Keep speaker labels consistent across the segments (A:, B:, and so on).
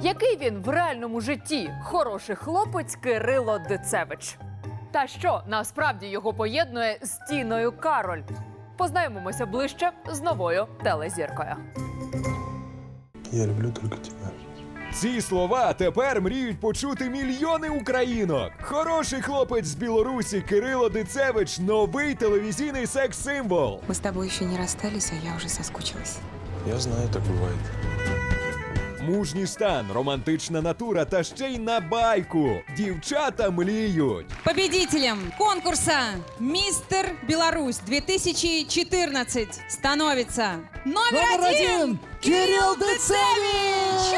A: Який він в реальному житті хороший хлопець Кирило Дицевич? Та що насправді його поєднує з Тіною Кароль? Познайомимося ближче з новою телезіркою.
B: Я люблю только тебя.
C: Ці слова тепер мріють почути мільйони українок. Хороший хлопець з Білорусі Кирило Дицевич новий телевізійний секс-символ.
D: Мы с тобой еще не расстались, а я уже соскучилась.
B: Я знаю, так бывает.
C: Мужній стан, романтична натура та ще й на байку. Дівчата мліють.
E: Победителем конкурса «Мистер Беларусь 2014» становится номер, один, Кирилл Децевич!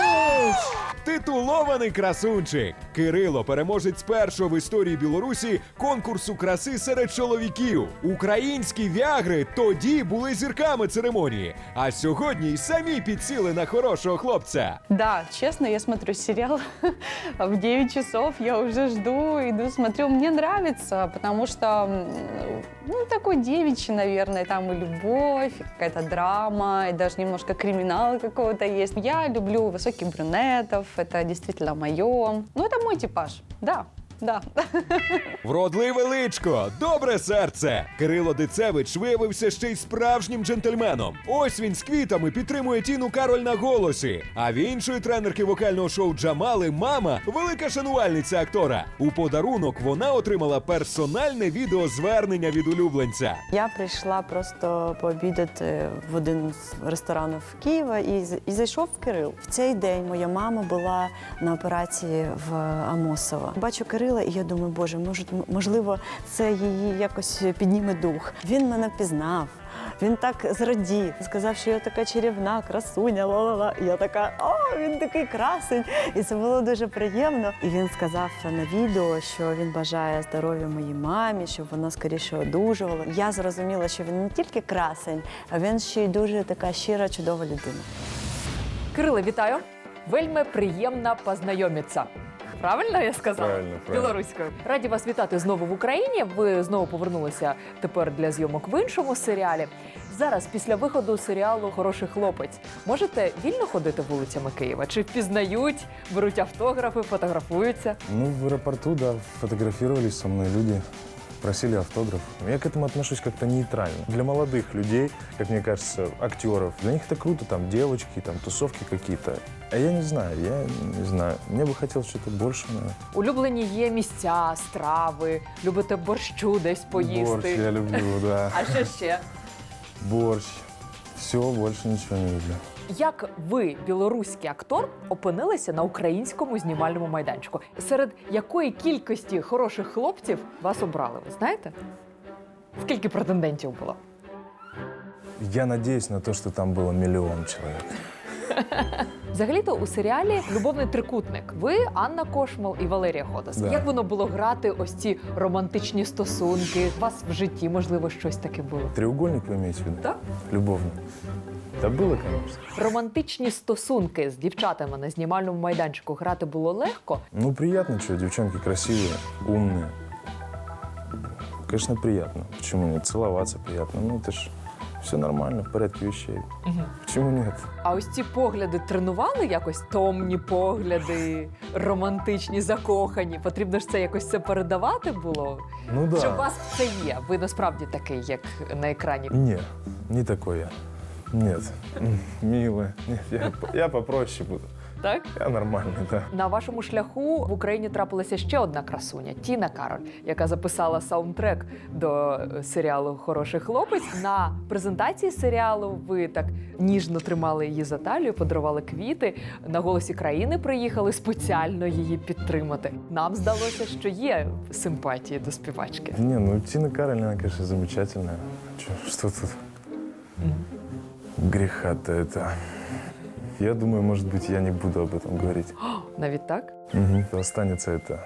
C: Титулований красунчик. Кирило переможець першого в історії Білорусі конкурсу краси серед чоловіків. Українські вягри тоді були зірками церемонії, а сьогодні й самі підсіли на хорошого хлопця.
F: Да, честно, я смотрю сериал в 9 часов, я уже жду, иду, смотрю, мне нравится, потому что, м, ну, такой девичий, наверное, там и любовь, и какая-то драма, и даже немножко криминала какого-то есть. Я люблю высоких брюнетов, это действительно мое. Ну, это мой типаж, да, да.
C: Вродливе личко, добре серце. Кирило Дицевич виявився ще й справжнім джентльменом. Ось він з квітами підтримує Тіну Кароль на голосі. А в іншої тренерки вокального шоу Джамали мама велика шанувальниця актора. У подарунок вона отримала персональне відеозвернення від улюбленця.
G: Я прийшла просто пообідати в один з ресторанів Києва і, і зайшов Кирил. В цей день моя мама була на операції в Амосово. Бачу Кирила, і я думаю, боже, може, можливо, це її якось підніме дух. Він мене впізнав. Він так зрадів, сказав, що я така чарівна, красуня, ла-ла-ла. Я така, о, він такий красень. І це було дуже приємно. І він сказав на відео, що він бажає здоров'я моїй мамі, щоб вона скоріше одужувала. Я зрозуміла, що він не тільки красень, а він ще й дуже така щира, чудова людина.
A: Кириле, вітаю! Вельми приємно познайомитися. Правильно я сказала?
B: Правильно, правильно.
A: Білоруською. Раді вас вітати знову в Україні. Ви знову повернулися тепер для зйомок в іншому серіалі. Зараз, після виходу серіалу Хороший хлопець, можете вільно ходити вулицями Києва? Чи впізнають, беруть автографи, фотографуються?
B: Ну, в аэропорту, да, фотографировались со мной люди, просили автограф. Я к этому отношусь как-то нейтрально. Для молодых людей, как мне кажется, актеров, для них это круто, там девочки, там тусовки какие-то. А я не знаю, я не знаю. Мне бы хотелось что-то больше, наверное.
A: Улюблені є місця, страви, любите борщу десь поїсти.
B: Борщ я люблю, да.
A: А що ще?
B: Борщ. Все, больше ничего не люблю.
A: Як ви, білоруський актор, опинилися на українському знімальному майданчику? Серед якої кількості хороших хлопців вас обрали? Ви знаєте? Скільки претендентів було?
B: Я надеюсь на то, что там было миллион человек.
A: Взагалі-то у серіалі Любовний трикутник. Ви Анна Кошмал і Валерія Ходос.
B: Да.
A: Як воно було грати ось ці романтичні стосунки? У вас в житті можливо щось таке було?
B: Треугольник вы имеете в виду?
A: Так.
B: Любовник. Да было, конечно.
A: Романтичні стосунки з дівчатами на знімальному майданчику грати було легко.
B: Ну, приятно, что девчонки красивые, умные. Конечно, приятно. Почему нет? Целоваться приятно. Ну, это ж все нормально, в порядке вещей. Почему нет?
A: А ось ці погляди тренували якось томні погляди, романтичні, закохані. Потрібно ж це якось це передавати було.
B: Ну да.
A: Що у вас це є? Ви насправді такий, як на екрані.
B: Не, не такой я. Нет. Милая. Нет, я, я попроще буду.
A: Так
B: Я нормальный, да.
A: на вашому шляху в Україні трапилася ще одна красуня Тіна Кароль, яка записала саундтрек до е, серіалу Хороший хлопець. На презентації серіалу ви так ніжно тримали її за талію, подарували квіти. На голосі країни приїхали спеціально її підтримати. Нам здалося, що є симпатії до співачки.
B: Не, ну Тина Кароль, она, конечно, замечательная. Чё, что тут? Греха-то это. Я думаю, может быть, я не буду об этом говорить.
A: Навіть так.
B: Мгм. Останется это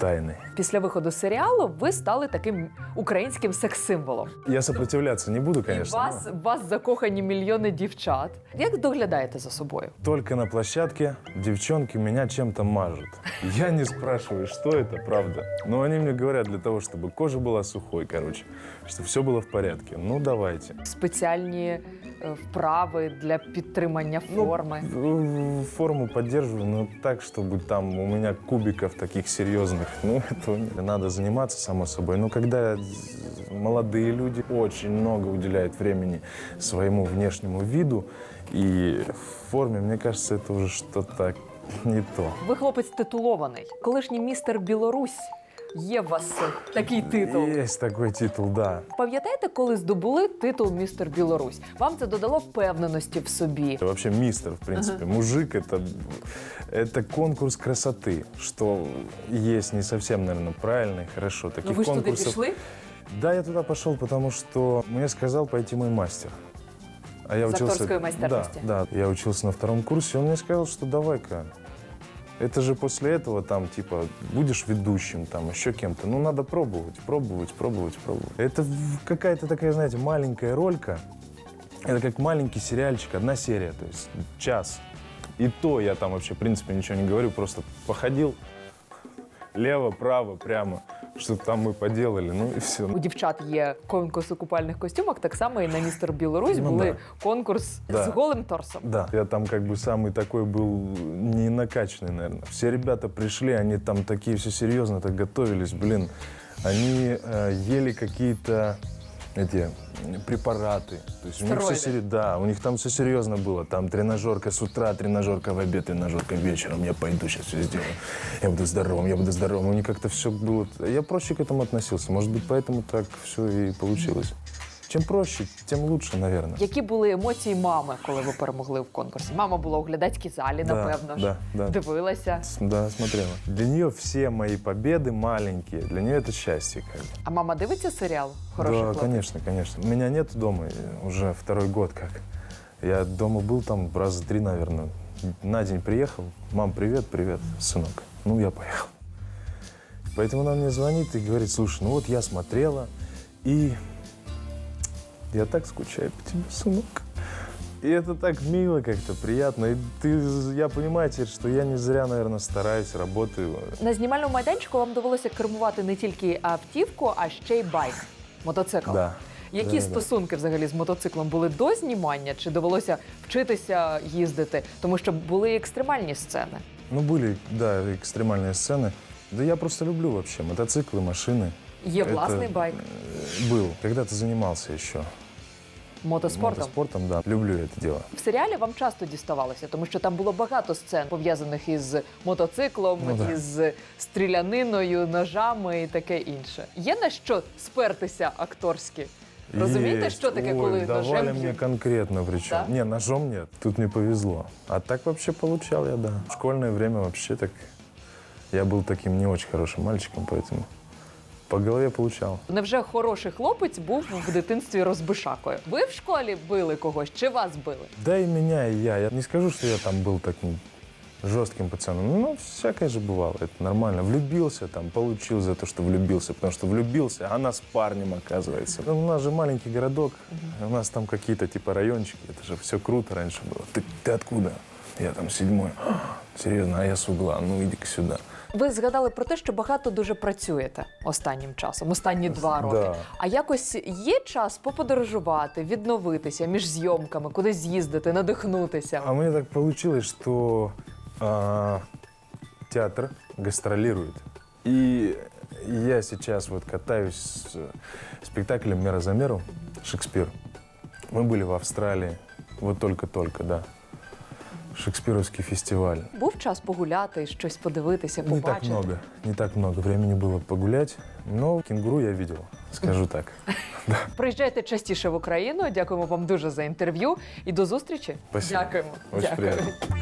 B: тайной.
A: Після виходу серіалу ви стали таким українським секс-символом.
B: Я сопротивляться не буду,
A: І
B: конечно.
A: вас, вас закохані мільйони дівчат. Як доглядаєте за собою?
B: но Только на площадке девчонки меня чем-то мажут. Я не спрашиваю, что это, правда. Но они мне говорят для того, чтобы кожа была сухой, короче, чтобы все было в порядке. Ну, давайте.
A: Спеціальні е, вправи для підтримання
B: Ну,
A: форми?
B: в- Форму поддерживаю, но так, чтобы там у меня кубиков таких серьезных, ну, этого нет. Надо заниматься, само собой. Но когда молодые люди очень много уделяют времени своему внешнему виду и форме, мне кажется, это уже что-то не то.
A: Ви хлопець титулований. Колишній містер Білорусь. Є у вас такий титул.
B: Есть такой титул, да.
A: Пам'ятаєте, коли здобули титул містер Білорусь? Вам це додало впевненості в собі.
B: Это вообще мистер, в принципе. Мужик это, это конкурс красоты, что есть не совсем, наверное, правильно и хорошо.
A: Ну
B: Таких
A: ви ж туди
B: конкурсов.
A: пішли?
B: Да, я туда пошел, потому что мне сказал пойти мой мастер. А я
A: С
B: учился...
A: актерской мастерности.
B: Да, да, я учился на втором курсе, он мне сказал, что давай-ка, это же после этого там, типа, будешь ведущим, там, еще кем-то. Ну, надо пробовать, пробовать, пробовать, пробовать. Это в- какая-то такая, знаете, маленькая ролька. Это как маленький сериальчик, одна серия, то есть час. И то я там вообще, в принципе, ничего не говорю, просто походил лево, право, прямо, что там мы поделали, ну и все.
A: У дівчат є конкурс у купальних костюмах, так само і на містер Білорусь
B: Ну,
A: були
B: да.
A: конкурс
B: Да.
A: з голим торсом.
B: Да, я там как бы самый такой был не накачанный, наверное. Все ребята пришли, они там такие все серьезно так готовились, блин. Они э, ели какие-то эти препараты. То есть у них все
A: Стероиды.
B: сери- Да, у них там все серьезно было. Там тренажерка с утра, тренажерка в обед, тренажерка вечером. Я пойду сейчас все сделаю. Я буду здоровым, я буду здоровым. У них как-то все было... Я проще к этому относился. Может быть, поэтому так все и получилось. Чем проще, тем лучше, наверное.
A: Які були емоції мами, коли ви перемогли в конкурсі? Мама була у глядацькій залі,
B: Да,
A: напевно ж.
B: да, да.
A: Дивилася.
B: Да, смотрела. Для нее все мои победы маленькие. Для нее это счастье. Как бы.
A: А мама дивиться серіал? Хороший
B: да,
A: хлопець?
B: конечно, конечно. Меня нет дома э, уже второй год как. Я дома был там раза три, наверное. На день приехал. Мам, привет, привет, сынок. Ну, я поехал. Поэтому она мне звонит и говорит, слушай, ну вот я смотрела, и я так скучаю по тебе, сынок. И это так мило как-то, приятно. И ты, я понимаю теперь, что я не зря, наверное, стараюсь, работаю.
A: На знімальному майданчику вам довелося кермувати не тільки автівку, а ще й байк, мотоцикл.
B: Да.
A: Які
B: Да, да.
A: стосунки взагалі з мотоциклом були до знімання? Чи довелося вчитися їздити? Тому що були екстремальні сцени.
B: Ну, были, да, экстремальные сцены. Да я просто люблю вообще мотоциклы, машины.
A: Є
B: Это,
A: власний байк
B: э, Был. Когда-то занимался еще.
A: мотоспортом.
B: Мотоспортом, да. Люблю это дело.
A: В серіалі вам часто діставалося, тому що там було багато сцен пов'язаних із мотоциклом,
B: Ну, да.
A: із стріляниною, ножами і таке інше. Є на що спертися акторські? Розумієте,
B: Есть.
A: що таке,
B: Ой,
A: коли
B: давали
A: ножем
B: мне
A: б'ють?
B: конкретно причем.
A: Да?
B: Не, ножом нет. Тут мне повезло. А так вообще получал я, да. В школьное время вообще так... Я был таким не очень хорошим мальчиком, поэтому по голове получал.
A: Невже хороший хлопець був в дитинстві розбишакою? Ви в школі били когось чи вас били?
B: Да и меня, и я. Я не скажу, что я там был таким жестким пацаном. Ну, всякое же бывало, это нормально. Влюбился там, получил за то, что влюбился, потому что влюбился, а она с парнем, оказывается. Ну, у нас же маленький городок, у нас там какие-то типа райончики, это же все круто раньше было. Ты, ты откуда? Я там седьмой. Серьезно, а я с угла, ну иди-ка сюда.
A: Ви згадали про те, що багато дуже працюєте останнім часом, останні два роки.
B: Да.
A: А якось є час поподорожувати, відновитися між зйомками, кудись з'їздити, надихнутися.
B: А мне так получилось, что а, театр гастролирует. И я сейчас вот катаюсь с э, спектаклем «Мера за меру» Шекспир. Мы были в Австралии, вот только-только, да. Шекспировский фестиваль.
A: Був час погуляти, щось подивитися,
B: Не так
A: побачити.
B: много, не так много времени було погуляти, но кінгуру я бачив, скажу так.
A: Приїжджайте частіше в Україну. Дякуємо вам дуже за інтерв'ю і до зустрічі.
B: Спасибо.
A: Дякуємо.
B: Очень
A: Дякую.
B: приятно.